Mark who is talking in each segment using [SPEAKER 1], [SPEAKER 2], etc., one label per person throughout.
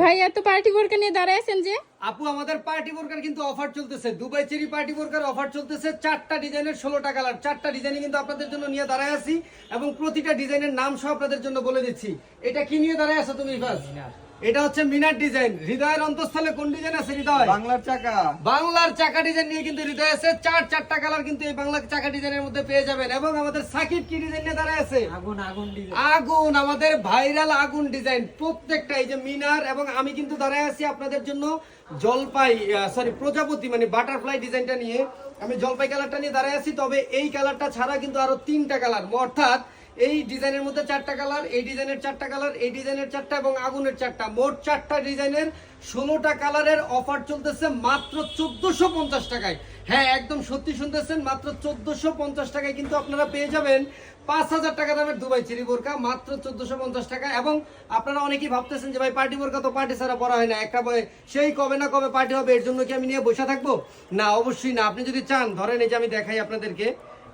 [SPEAKER 1] ভাই, এত পার্টি বোরকা নিয়ে দাঁড়ায় আছেন যে?
[SPEAKER 2] আপু, আমাদের পার্টি বোরকার কিন্তু অফার চলতেছে। দুবাই চেরি পার্টি বোরকার অফার চলতেছে। চারটা ডিজাইনের ষোলোটা কালার চারটা ডিজাইনে কিন্তু আপনাদের জন্য নিয়ে দাঁড়ায় আছি এবং প্রতিটা ডিজাইনের নাম সহ আপনাদের জন্য বলে দিচ্ছি। এটা কি নিয়ে দাঁড়ায় আছো তুমি ফার্স্ট এটা হচ্ছে মিনার ডিজাইন। হৃদয়ের অন্তঃস্থলে কোন ডিজাইন আছে হৃদয়?
[SPEAKER 3] বাংলার চাকা।
[SPEAKER 2] বাংলার চাকা ডিজাইন নিয়ে কিন্তু হৃদয় আছে। চার চারটা কালার কিন্তু এই বাংলা চাকা ডিজাইনের মধ্যে পেয়ে যাবেন। এবং আমাদের সাকিব কি ডিজাইন নিয়ে দাঁড়ায় আছে?
[SPEAKER 3] আগুন আগুন ডিজাইন।
[SPEAKER 2] আগুন আমাদের ভাইরাল আগুন ডিজাইন। প্রত্যেকটা এই যে মিনার এবং আমি কিন্তু দাঁড়ায় আছি আপনাদের জন্য জলপাই সরি প্রজাপতি মানে বাটারফ্লাই ডিজাইনটা নিয়ে। আমি জলপাই কালারটা নিয়ে দাঁড়ায় আছি তবে এই কালারটা ছাড়া কিন্তু আরও তিনটা কালার অর্থাৎ এই ডিজাইনের মধ্যে চারটা কালার, এই ডিজাইনের চারটা কালার, এই ডিজাইনের চারটা এবং আগুনের চারটা। মোট চারটা ডিজাইনের ষোলোটা কালারের অফার চলতেছে মাত্র চোদ্দশো পঞ্চাশ টাকায়। হ্যাঁ একদম সত্যি শুনতেছেন, মাত্র চোদ্দশো পঞ্চাশ টাকায় কিন্তু আপনারা পেয়ে যাবেন পাঁচ হাজার টাকা দামের দুবাই চেরি বোরকা, মাত্র চোদ্দশো পঞ্চাশ টাকা। এবং আপনারা অনেকেই ভাবতেছেন যে, ভাই, পার্টি বোরকা তো পার্টি ছাড়া পড়া হয় না। একটা সেই কবে না কবে পার্টি হবে, এর জন্য কি আমি নিয়ে বসে থাকব? না, অবশ্যই না। আপনি যদি চান, ধরেন এই যে আমি দেখাই আপনাদেরকে।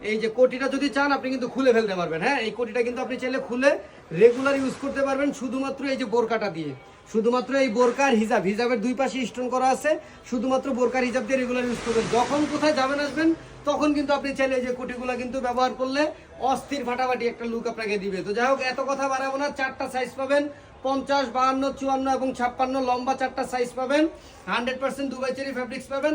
[SPEAKER 2] এই যে কোটিটা যদি চান, আপনি কিন্তু খুলে ফেলতে পারবেন। হ্যাঁ এই কোটিটা কিন্তু আপনি চাইলে খুলে রেগুলার ইউজ করতে পারবেন, শুধুমাত্র এই যে বোরকাটা দিয়ে। শুধুমাত্র এই বোরকার হিজাব, হিজাবের দুই পাশে স্টোন করা আছে, শুধুমাত্র বোরকার হিজাব দিয়ে রেগুলার ইউজ করবেন। যখন কোথায় যাবেন আসবেন, তখন কিন্তু আপনি চাইলে এই যে কোটিগুলো কিন্তু ব্যবহার করলে অস্থির ফাটাফাটি একটা লুক আপনাকে দিবে। তো যাই হোক, এত কথা বাড়াবো না, চারটা সাইজ পাবেন, পঞ্চাশ, বাহান্ন, চুয়ান্ন এবং ছাপ্পান্ন লম্বা চারটা সাইজ পাবেন। Hundred percent Dubai cherry fabrics পাবেন।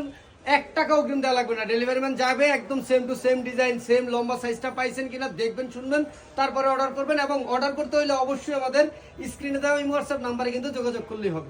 [SPEAKER 2] এক টাকাও অগ্রিম দেওয়া লাগবে না। ডেলিভারি ম্যান যাবে একদম same to same design same লম্বা সাইজটা পাইছেন কিনা দেখবেন, শুনবেন, তারপরে অর্ডার করবেন এবং অর্ডার করতে হলে অবশ্যই আমাদের স্ক্রিনে দেওয়া এই হোয়াটসঅ্যাপ নাম্বারে কিন্তু যোগাযোগ করলেই হবে।